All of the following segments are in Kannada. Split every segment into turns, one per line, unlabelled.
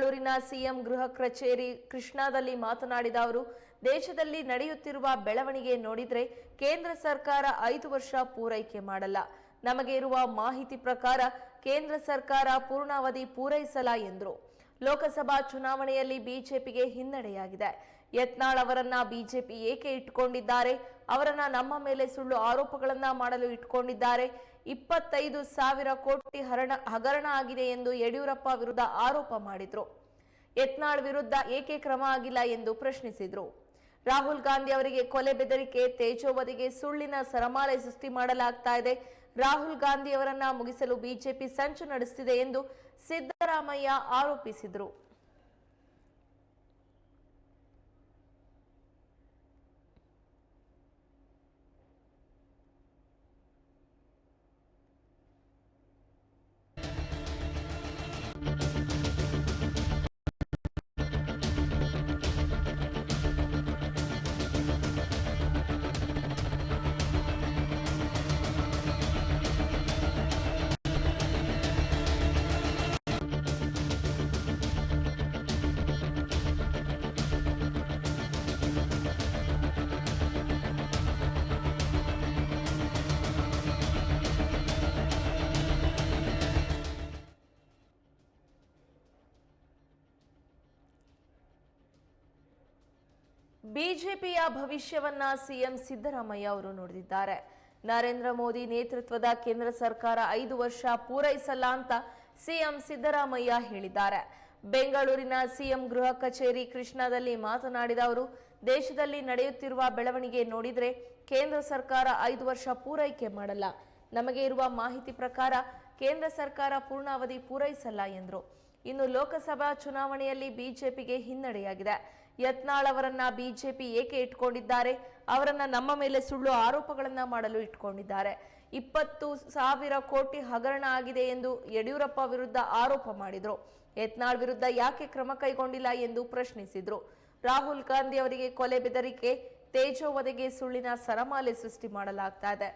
ಬೆಂಗಳೂರಿನ ಸಿಎಂ ಗೃಹ ಕಚೇರಿ ಕೃಷ್ಣಾದಲ್ಲಿ ಮಾತನಾಡಿದ ಅವರು, ದೇಶದಲ್ಲಿ ನಡೆಯುತ್ತಿರುವ ಬೆಳವಣಿಗೆ ನೋಡಿದ್ರೆ ಕೇಂದ್ರ ಸರ್ಕಾರ ಐದು ವರ್ಷ ಪೂರೈಕೆ ಮಾಡಲ್ಲ. ನಮಗೆ ಇರುವ ಮಾಹಿತಿ ಪ್ರಕಾರ ಕೇಂದ್ರ ಸರ್ಕಾರ ಪೂರ್ಣಾವಧಿ ಪೂರೈಸಲ್ಲ ಎಂದರು. ಲೋಕಸಭಾ ಚುನಾವಣೆಯಲ್ಲಿ ಬಿಜೆಪಿಗೆ ಹಿನ್ನಡೆಯಾಗಿದೆ. ಯತ್ನಾಳ್ ಅವರನ್ನ ಬಿಜೆಪಿ ಏಕೆ ಇಟ್ಕೊಂಡಿದ್ದಾರೆ? ಅವರನ್ನ ನಮ್ಮ ಮೇಲೆ ಸುಳ್ಳು ಆರೋಪಗಳನ್ನ ಮಾಡಲು ಇಟ್ಕೊಂಡಿದ್ದಾರೆ. ಇಪ್ಪತ್ತೈದು ಸಾವಿರ ಕೋಟಿ ಹರಣ ಹಗರಣ ಆಗಿದೆ ಎಂದು ಯಡಿಯೂರಪ್ಪ ವಿರುದ್ಧ ಆರೋಪ ಮಾಡಿದ್ರು. ಯತ್ನಾಳ್ ವಿರುದ್ಧ ಏಕೆ ಕ್ರಮ ಆಗಿಲ್ಲ ಎಂದು ಪ್ರಶ್ನಿಸಿದ್ರು. ರಾಹುಲ್ ಗಾಂಧಿ ಅವರಿಗೆ ಕೊಲೆ ಬೆದರಿಕೆ, ತೇಜೋವಧಿಗೆ ಸುಳ್ಳಿನ ಸರಮಾಲೆ ಸೃಷ್ಟಿ ಮಾಡಲಾಗ್ತಾ ಇದೆ. ರಾಹುಲ್ ಗಾಂಧಿ ಅವರನ್ನ ಮುಗಿಸಲು ಬಿಜೆಪಿ ಸಂಚು ನಡೆಸುತ್ತಿದೆ ಎಂದು ಸಿದ್ದರಾಮಯ್ಯ ಆರೋಪಿಸಿದರು. ಬಿಜೆಪಿಯ ಭವಿಷ್ಯವನ್ನ ಸಿಎಂ ಸಿದ್ದರಾಮಯ್ಯ ಅವರು ನುಡಿದಿದ್ದಾರೆ. ನರೇಂದ್ರ ಮೋದಿ ನೇತೃತ್ವದ ಕೇಂದ್ರ ಸರ್ಕಾರ ಐದು ವರ್ಷ ಪೂರೈಸಲ್ಲ ಅಂತ ಸಿಎಂ ಸಿದ್ದರಾಮಯ್ಯ ಹೇಳಿದ್ದಾರೆ. ಬೆಂಗಳೂರಿನ ಸಿಎಂ ಗೃಹ ಕಚೇರಿ ಕೃಷ್ಣಾದಲ್ಲಿ ಮಾತನಾಡಿದ ಅವರು, ದೇಶದಲ್ಲಿ ನಡೆಯುತ್ತಿರುವ ಬೆಳವಣಿಗೆ ನೋಡಿದರೆ ಕೇಂದ್ರ ಸರ್ಕಾರ ಐದು ವರ್ಷ ಪೂರೈಕೆ ಮಾಡಲ್ಲ. ನಮಗೆ ಇರುವ ಮಾಹಿತಿ ಪ್ರಕಾರ ಕೇಂದ್ರ ಸರ್ಕಾರ ಪೂರ್ಣಾವಧಿ ಪೂರೈಸಲ್ಲ ಎಂದರು. ಇನ್ನು ಲೋಕಸಭಾ ಚುನಾವಣೆಯಲ್ಲಿ ಬಿಜೆಪಿಗೆ ಹಿನ್ನಡೆಯಾಗಿದೆ. ಯತ್ನಾಳ್ ಅವರನ್ನ ಬಿಜೆಪಿ ಏಕೆ ಇಟ್ಕೊಂಡಿದ್ದಾರೆ? ಅವರನ್ನ ನಮ್ಮ ಮೇಲೆ ಸುಳ್ಳು ಆರೋಪಗಳನ್ನ ಮಾಡಲು ಇಟ್ಕೊಂಡಿದ್ದಾರೆ. ಇಪ್ಪತ್ತು ಸಾವಿರ ಕೋಟಿ ಹಗರಣ ಆಗಿದೆ ಎಂದು ಯಡಿಯೂರಪ್ಪ ವಿರುದ್ಧ ಆರೋಪ ಮಾಡಿದ್ರು. ಯತ್ನಾಳ್ ವಿರುದ್ಧ ಯಾಕೆ ಕ್ರಮ ಕೈಗೊಂಡಿಲ್ಲ ಎಂದು ಪ್ರಶ್ನಿಸಿದ್ರು. ರಾಹುಲ್ ಗಾಂಧಿ ಅವರಿಗೆ ಕೊಲೆ ಬೆದರಿಕೆ ತೇಜೋವಧೆಗೆ ಸುಳ್ಳಿನ ಸರಮಾಲೆ ಸೃಷ್ಟಿ ಮಾಡಲಾಗ್ತಾ ಇದೆ.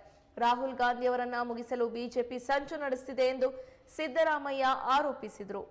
ರಾಹುಲ್ ಗಾಂಧಿ ಅವರನ್ನ ಮುಗಿಸಲು ಬಿಜೆಪಿ ಸಂಚು ನಡೆಸುತ್ತಿದೆ ಎಂದು ಸಿದ್ದರಾಮಯ್ಯ ಆರೋಪಿಸಿದ್ರು.